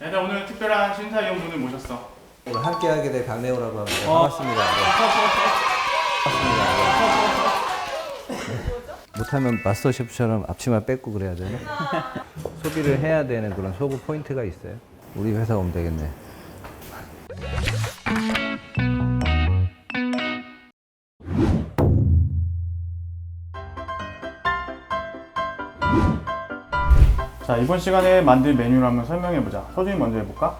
네, 오늘 특별한 심사위원분을 모셨어. 오늘 함께 하게 될 강래호라고 합니다. 반갑습니다. 네. 반갑습니다. 네. 못하면 마스터 셰프처럼 앞치마 뺏고 그래야 되나? 소비를 해야 되는 그런 소구 포인트가 있어요. 우리 회사 오면 되겠네. 자, 이번 시간에 만들 메뉴를 한번 설명해보자. 서준이 먼저 해볼까?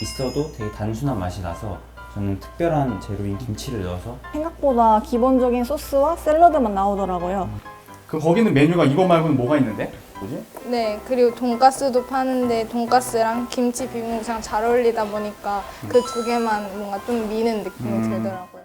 있어도 되게 단순한 맛이 나서 저는 특별한 재료인 김치를 넣어서 생각보다 기본적인 소스와 샐러드만 나오더라고요. 그 거기는 메뉴가 이거 말고는 뭐가 있는데? 뭐지? 네, 그리고 돈가스도 파는데 돈가스랑 김치 비빔국수랑 잘 어울리다 보니까 그 두 개만 뭔가 좀 미는 느낌이 음. 들더라고요.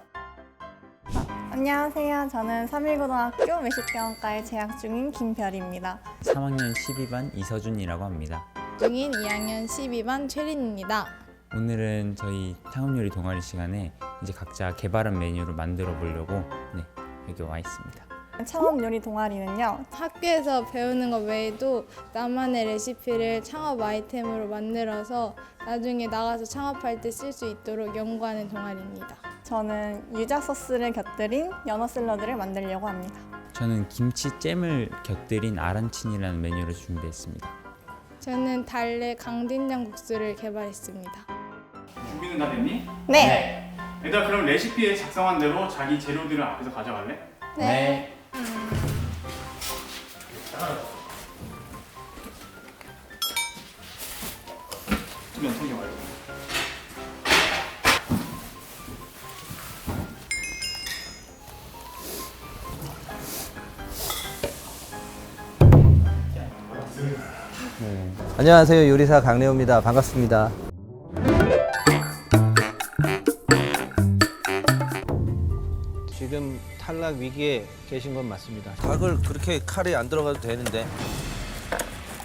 안녕하세요. 저는 3일고등학교 외식병원과에 재학 중인 김별입니다. 3학년 12반 이서준이라고 합니다. 중인 2학년 12반 최린입니다. 오늘은 저희 창업 요리 동아리 시간에 이제 각자 개발한 메뉴를 만들어 보려고 네, 여기 와 있습니다. 창업 요리 동아리는요. 학교에서 배우는 것 외에도 나만의 레시피를 창업 아이템으로 만들어서 나중에 나가서 창업할 때 쓸 수 있도록 연구하는 동아리입니다. 저는 유자 소스를 곁들인 연어 샐러드를 만들려고 합니다. 저는 김치잼을 곁들인 아란친이라는 메뉴를 준비했습니다. 저는 달래 강된장 국수를 개발했습니다. 준비는 다 됐니? 네. 얘들아 그럼 레시피에 작성한 대로 자기 재료들을 앞에서 가져갈래? 네. 좀 연통이 말고. 안녕하세요. 요리사 강래호입니다. 반갑습니다. 지금 탈락 위기에 계신 건 맞습니다. 닭을 그렇게 칼이 안 들어가도 되는데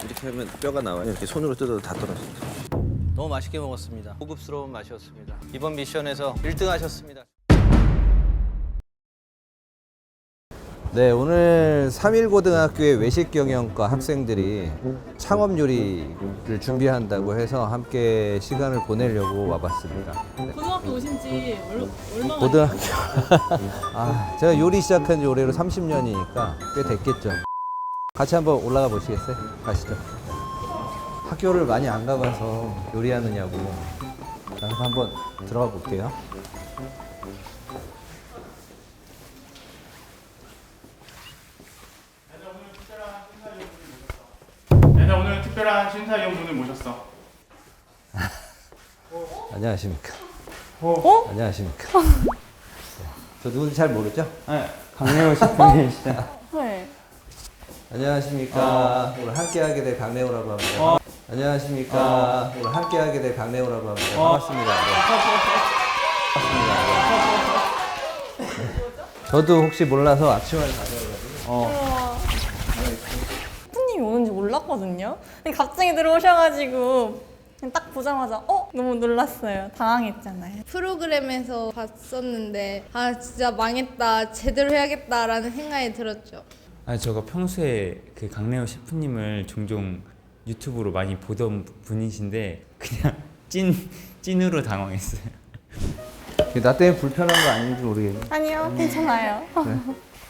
이렇게 하면 뼈가 나와요. 이렇게 손으로 뜯어도 다 떨어집니다. 너무 맛있게 먹었습니다. 고급스러운 맛이었습니다. 이번 미션에서 1등 하셨습니다. 네, 오늘 3일고등학교의 외식경영과 학생들이 창업 요리를 준비한다고 해서 함께 시간을 보내려고 와봤습니다. 네. 고등학교 오신 지 얼마 고등학교. 아, 제가 요리 시작한 지 올해로 30년이니까 꽤 됐겠죠. 같이 한번 올라가 보시겠어요? 가시죠. 학교를 많이 안 가봐서 요리하느냐고. 자, 그럼 한번 들어가 볼게요. 네, 오늘 특별한 심사위원분을 모셨어. 안녕하십니까. 어? 안녕하십니까. 네. 저 누군지 잘 모르죠? 네, 강래호 셰프님이시죠? 네. 안녕하십니까. 오늘 함께하게 될 강래호라고 합니다. 안녕하십니까. 오늘 함께하게 될 강래호라고 합니다. 반갑습니다. 네. 반갑습니다. 네. 저도 혹시 몰라서 아침을 가져와가지고. 셰프님이 오는지 몰랐거든요. 근데 갑자기 들어오셔가지고 그냥 딱 보자마자 어? 너무 놀랐어요. 당황했잖아요. 프로그램에서 봤었는데 아 진짜 망했다 제대로 해야겠다라는 생각이 들었죠. 아, 제가 평소에 그 강래호 셰프님을 종종 유튜브로 많이 보던 분이신데 그냥 찐 찐으로 당황했어요. 나 때문에 불편한 거 아닌지 모르겠네. 아니요, 괜찮아요.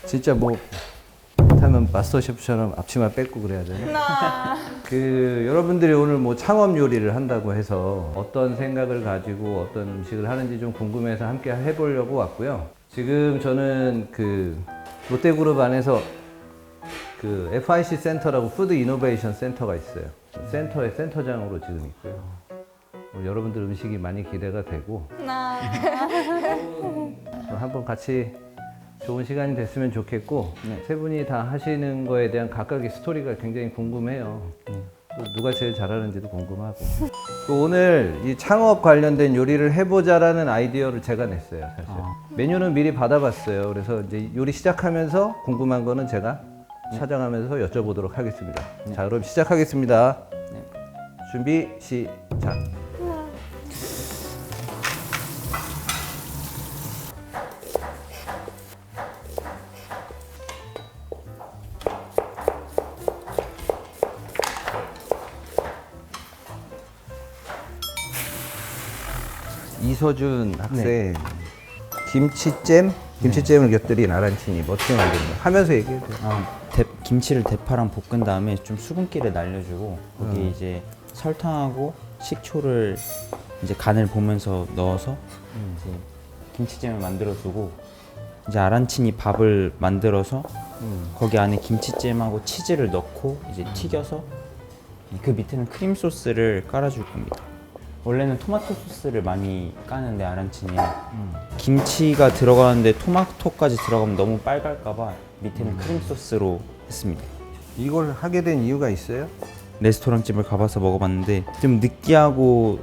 진짜 뭐 못하면 마스터 셰프처럼 앞치마 뺏고 그래야 되나? 나 그 여러분들이 오늘 뭐 창업 요리를 한다고 해서 어떤 생각을 가지고 어떤 음식을 하는지 좀 궁금해서 함께 해보려고 왔고요. 지금 저는 그 롯데그룹 안에서 그 FIC 센터라고 푸드 이노베이션 센터가 있어요. 센터의 센터장으로 지금 있고요. 뭐 여러분들 음식이 많이 기대가 되고 나. 한번 같이 좋은 시간이 됐으면 좋겠고 세 분이 다 하시는 거에 대한 각각의 스토리가 굉장히 궁금해요. 또 누가 제일 잘하는지도 궁금하고. 또 오늘 이 창업 관련된 요리를 해보자라는 아이디어를 제가 냈어요, 사실. 메뉴는 미리 받아봤어요. 그래서 이제 요리 시작하면서 궁금한 거는 제가 찾아가면서 여쭤보도록 하겠습니다. 자, 그럼 시작하겠습니다. 준비 시작. 이서준 학생 김치잼 김치잼을 곁들인 아란치니 만드는 거야? 하면서 얘기해 줘. 아, 대- 김치를 대파랑 볶은 다음에 좀 수분기를 날려주고 거기 이제 설탕하고 식초를 이제 간을 보면서 넣어서 이제 김치찜을 만들어주고 이제 아란치니 밥을 만들어서 거기 안에 김치찜하고 치즈를 넣고 이제 튀겨서 그 밑에는 크림 소스를 깔아줄 겁니다. 원래는 토마토 소스를 많이 까는데 아란치니 김치가 들어가는데 토마토까지 들어가면 너무 빨갈까봐 밑에는 크림 소스로 했습니다. 이걸 하게 된 이유가 있어요? 레스토랑 집을 가봐서 먹어봤는데 좀 느끼하고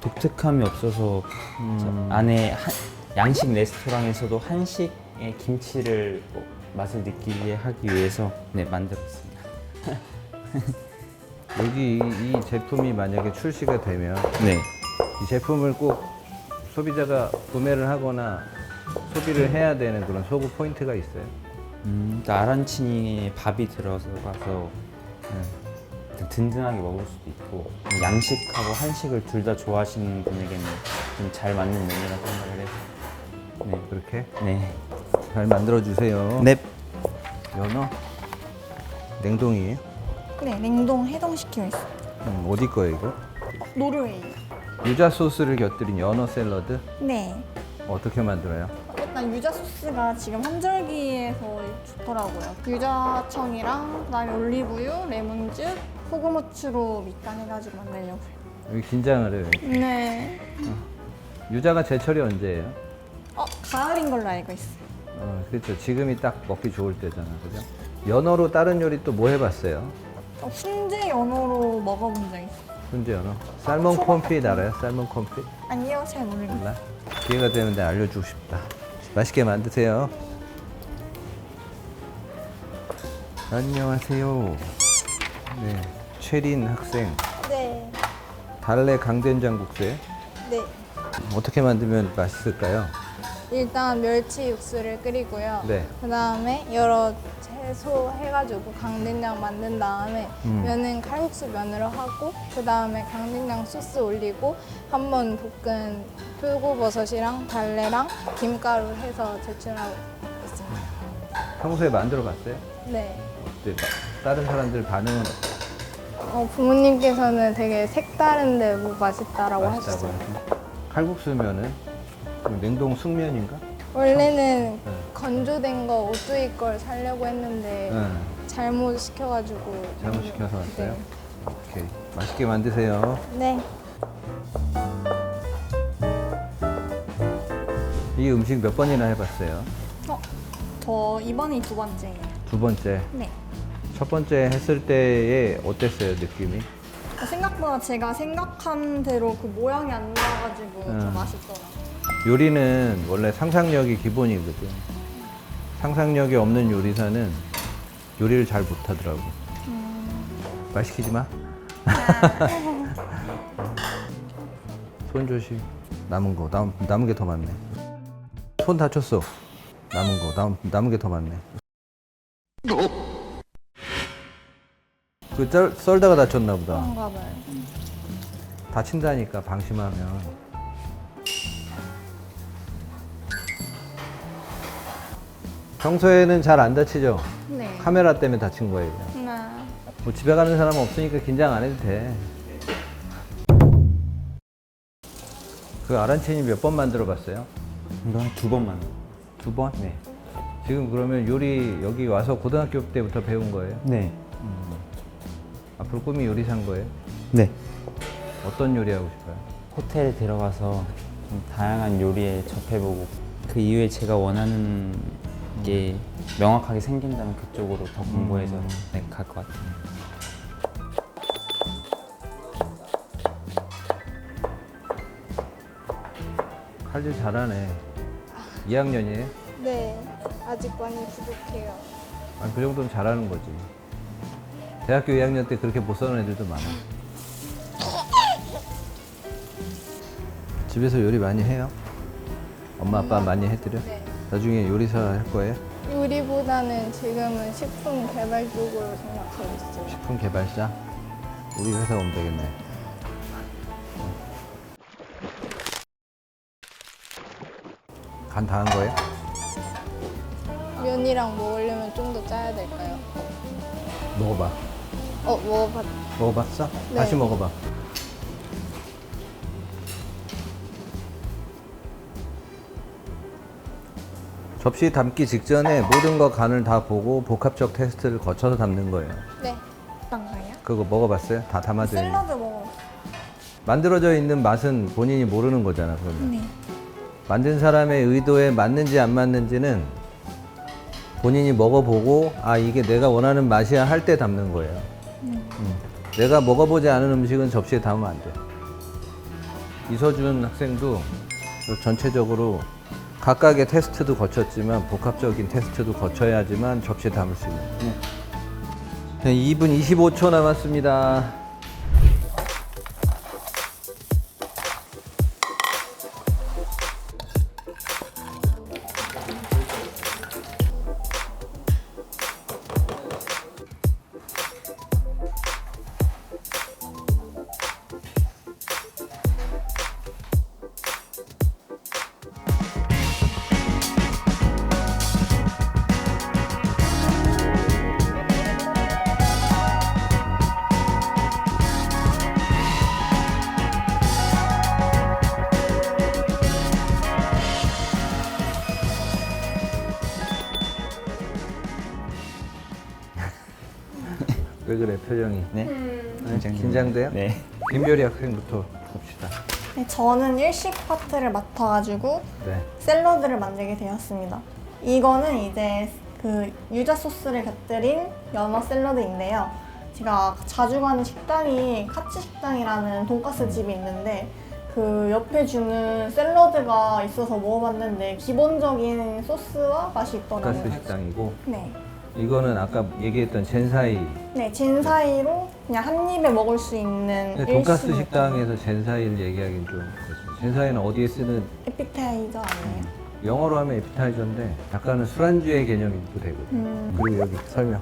독특함이 없어서 저 안에 한- 양식 레스토랑에서도 한식의 김치를 뭐 맛을 느끼게 하기 위해서 네 만들었습니다. 여기 이 제품이 만약에 출시가 되면 네. 이 제품을 꼭 소비자가 구매를 하거나 소비를 해야 되는 그런 소구 포인트가 있어요. 음, 그러니까 아란치니에 밥이 들어서 가서 좀 든든하게 먹을 수도 있고 양식하고 한식을 둘 다 좋아하시는 분에게는 좀 잘 맞는 메뉴라 생각을 해서 그렇게 네. 네. 잘 만들어 주세요. 넵. 연어 냉동이에요? 네, 냉동 해동시켜 있어요. 음, 어디 거예요 이거? 노르웨이. 유자 소스를 곁들인 연어 샐러드 네. 어떻게 만들어요? 일단 유자 소스가 지금 환절기에서 좋더라고요. 유자청이랑 그다음에 올리브유, 레몬즙, 소금후추로 밑간해가지고 만들려고요. 여기 긴장을 해요. 네. 유자가 제철이 언제예요? 어, 가을인 걸로 알고 있어요. 어, 그렇죠. 지금이 딱 먹기 좋을 때잖아, 그죠? 연어로 다른 요리 또 뭐 해봤어요? 어, 훈제 연어로 먹어본 적 있어요. 훈제 연어. 살몬 콤핏 알아요? 살몬 콤핏? 아니요, 잘 모르겠어요. 몰라? 기회가 되면 내가 알려주고 싶다. 맛있게 만드세요. 안녕하세요. 네, 최린 학생. 네, 달래 강된장 국수에 네. 어떻게 만들면 맛있을까요? 일단 멸치 육수를 끓이고요. 네. 그 다음에 여러 채소 해가지고 강된장 만든 다음에 음. 면은 칼국수 면으로 하고 그 다음에 강된장 소스 올리고 한 번 볶은 표고버섯이랑 달래랑 김가루 해서 제출하고 있습니다. 평소에 만들어 봤어요? 네. 어때? 다른 사람들 반응은 어, 부모님께서는 되게 색다른데 뭐 맛있다라고 맛있다고 하셨어요. 하죠? 칼국수면은 그럼 냉동 숙면인가? 원래는 네. 건조된 거 오뚜이 걸 사려고 했는데 응. 잘못 시켜가지고 잘못 시켜서 왔어요? 네. 오케이. 맛있게 만드세요. 네. 이 음식 몇 번이나 해봤어요? 어, 저 이번이 두 번째예요. 두 번째. 네. 첫 번째 했을 때에 어땠어요, 느낌이? 어, 생각보다 제가 생각한 대로 그 모양이 안 나와가지고 더 음. 맛있더라고요. 요리는 원래 상상력이 기본이거든. 상상력이 없는 요리사는 요리를 잘 못하더라고. 말 시키지 마. 손 조심. 남은 거, 남, 남은 게 더 많네. 손 다쳤어. 남은 거, 남, 남은 게 더 많네. 그 썰, 썰다가 다쳤나 보다. 그런가 봐요. 다친다니까 방심하면 평소에는 잘 안 다치죠? 네. 카메라 때문에 다친 거예요 네. 뭐 집에 가는 사람 없으니까 긴장 안 해도 돼 그 아란치니 몇번 만들어 봤어요? 이거 한두 번만. 두 번? 네. 지금 그러면 요리 여기 와서 고등학교 때부터 배운 거예요? 네. 앞으로 꿈이 요리사인 거예요? 네. 어떤 요리 하고 싶어요? 호텔에 들어가서 좀 다양한 요리에 접해보고 그 이후에 제가 원하는 게 명확하게 생긴다면 그쪽으로 더 공부해서 네, 갈것 같아요. 칼질 잘하네 2학년이에요? 네. 아직 많이 부족해요. 아, 그 정도는 잘하는 거지. 대학교 2학년 때 그렇게 못 사는 애들도 많아. 집에서 요리 많이 해요? 엄마 아빠 많이 해드려? 네. 나중에 요리사 할 거예요? 요리보다는 지금은 식품 개발 쪽으로 생각하고 있어요. 식품 개발자? 우리 회사 오면 되겠네. 간 다 한 거예요? 면이랑 먹으려면 좀 더 짜야 될까요? 먹어봐. 어 먹어봤. 먹어봤어? 네. 다시 먹어봐. 접시 담기 직전에 모든 거 간을 다 보고 복합적 테스트를 거쳐서 담는 거예요. 네. 어떤가요? 그거 먹어봤어요? 다 담아져 있는. 샐러드 먹어. 만들어져 있는 맛은 본인이 모르는 거잖아. 그러면 네. 만든 사람의 의도에 맞는지 안 맞는지는 본인이 먹어보고 아 이게 내가 원하는 맛이야 할 때 담는 거예요. 음. 내가 먹어보지 않은 음식은 접시에 담으면 안 돼. 이서준 학생도 전체적으로 각각의 테스트도 거쳤지만 복합적인 테스트도 거쳐야지만 접시에 담을 수 있는. 네, 2분 25초 남았습니다. 왜 그래 표정이? 네. 네, 긴장돼요? 네. 김별이 학생부터 봅시다. 네, 저는 일식 파트를 맡아가지고 네. 샐러드를 만들게 되었습니다. 이거는 이제 그 유자 소스를 곁들인 연어 샐러드인데요. 제가 자주 가는 식당이 카츠 식당이라는 돈가스 집이 있는데 그 옆에 주는 샐러드가 있어서 먹어봤는데 기본적인 소스와 맛이 있더라고요. 가스 식당이고 네. 이거는 아까 얘기했던 젠사이 네, 젠 사이로 그냥 한 입에 먹을 수 있는 근데 돈가스 일식 식당에서 젠사이를 얘기하기는 좀 그렇죠. 젠사이는 어디에 쓰는 에피타이저 아니에요? 영어로 하면 에피타이저인데 약간은 술안주의 개념이 또 되거든요. 음. 그리고 여기 설명.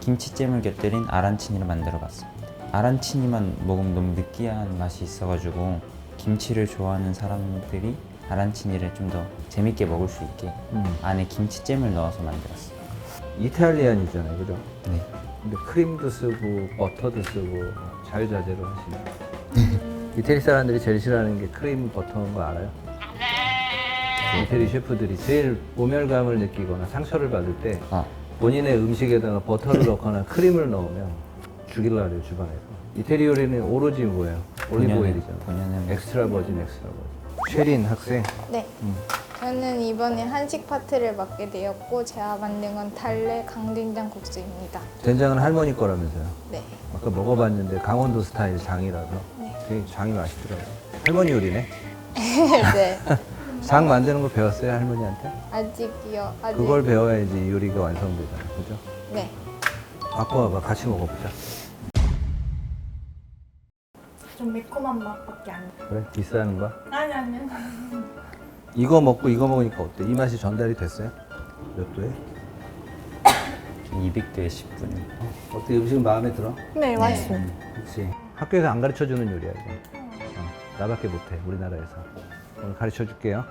김치잼을 곁들인 아란치니를 만들어 봤습니다. 아란치니만 먹으면 너무 느끼한 맛이 있어가지고 김치를 좋아하는 사람들이 아란치니를 좀 더 재밌게 먹을 수 있게 음. 안에 김치잼을 넣어서 만들었어요. 이탈리안이잖아요, 그죠? 네. 근데 크림도 쓰고 버터도 쓰고 자유자재로 하시네. 이태리 사람들이 제일 싫어하는 게 크림 버터인 거 알아요? 이태리 셰프들이 제일 모멸감을 느끼거나 상처를 받을 때 아, 본인의 음식에다가 버터를 넣거나 크림을 넣으면 죽일라 그래요 주방에서 이태리 요리는 오로지 뭐예요? 올리브 본연의- 오일이잖아 본연의 엑스트라 버진 엑스트라 버진 쉐린 학생 네. 저는 이번에 한식 파트를 맡게 되었고 제가 만든 건 달래 강된장 국수입니다. 된장은 할머니 거라면서요 네. 아까 먹어봤는데 강원도 스타일 장이라서 네. 되게 장이 맛있더라고요 할머니 요리네 네. 장 만드는 거 배웠어요 할머니한테? 아직이요. 아직. 그걸 배워야지 요리가 완성되잖아 그죠? 네. 갖고 와봐 같이 먹어보자 좀 매콤한 맛밖에 안 나요. 그래 디스하는 거야? 아니 아니요. 이거 먹고 이거 먹으니까 어때? 이 맛이 전달이 됐어요? 몇 도에? 200도에 10분. 어때 음식 마음에 들어? 네, 맛있어요. 그렇지. 학교에서 안 가르쳐 주는 요리야 이거. 어, 나밖에 못해 우리나라에서. 오늘 가르쳐 줄게요.